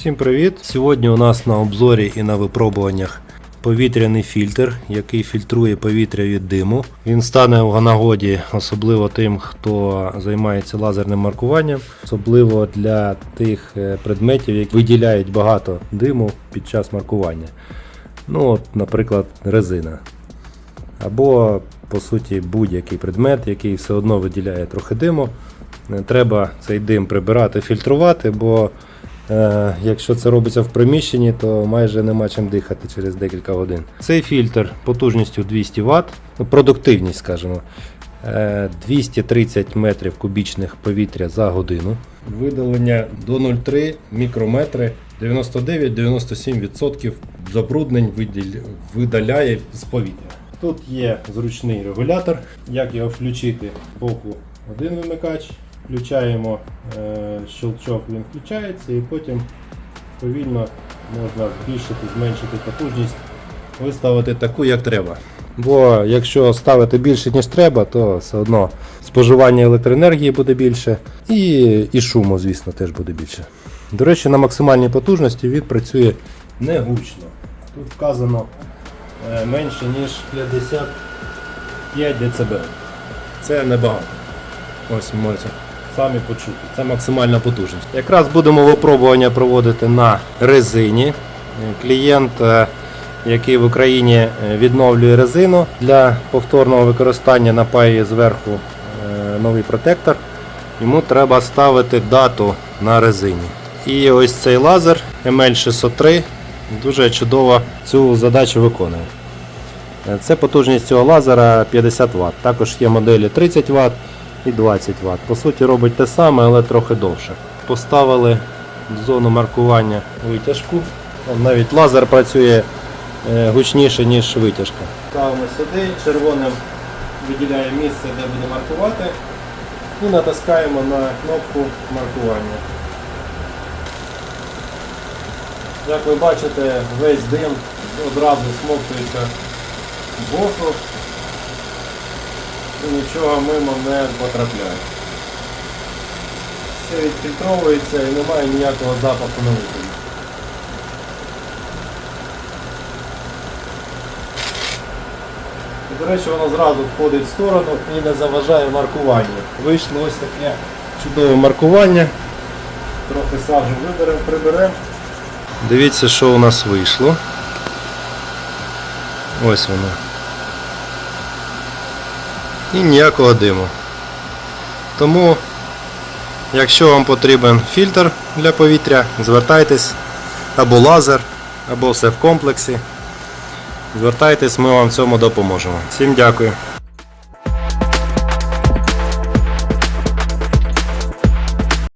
Всім привіт! Сьогодні у нас на обзорі і на випробуваннях повітряний фільтр, який фільтрує повітря від диму. Він стане в нагоді, особливо тим, хто займається лазерним маркуванням, особливо для тих е, предметів, які виділяють багато диму під час маркування. Ну, от, наприклад, резина. Або, по суті, будь-який предмет, який все одно виділяє трохи диму. Е, Треба цей дим прибирати, фільтрувати, бо якщо це робиться в приміщенні, то майже нема чим дихати через декілька годин. Цей фільтр потужністю 200 Вт, ну, продуктивність, скажімо, е, 230 метрів кубічних повітря за годину. Видалення до 0,3 мікрометри, 99-97% забруднень видаляє з повітря. Тут є зручний регулятор. Як його включити? Боку один вимикач, включаємо е, щелчок, він включається і потім повільно можна збільшити, зменшити потужність, виставити таку, як треба. Бо якщо ставити більше, ніж треба, то все одно споживання електроенергії буде більше і, і шуму, звісно, теж буде більше. До речі, на максимальній потужності він працює не гучно. Тут вказано е, менше, ніж 55 дБ. Це небагато. Ось можете самі почути. Це максимальна потужність. Якраз будемо випробування проводити на резині. Е, Клієнт, е, який в Україні е, відновлює резину для повторного використання, напаює зверху новий протектор. Йому треба ставити дату на резині. І ось цей лазер ML603 дуже чудово цю задачу виконує. Це потужність цього лазера 50 Вт. Також є моделі 30 Вт і 20 Вт. По суті, робить те саме, але трохи довше. Поставили в зону маркування витяжку. Навіть лазер працює е, гучніше, ніж витяжка. Ставимо сюди, червоним виділяє місце, де буде маркувати. І натискаємо на кнопку маркування. Як ви бачите, весь дим одразу смоктується в боку і нічого мимо не потрапляє. Все відфільтровується і немає ніякого запаху на виході. До речі, воно зразу входить в сторону і не заважає маркуванню. Вийшло ось таке чудове маркування. Трохи сажу виберемо, приберемо. Дивіться, що у нас вийшло. Ось воно. І ніякого диму. Тому, якщо вам потрібен фільтр для повітря, звертайтесь або лазер, або все в комплексі. Звертайтесь, ми вам в цьому допоможемо. Всім дякую.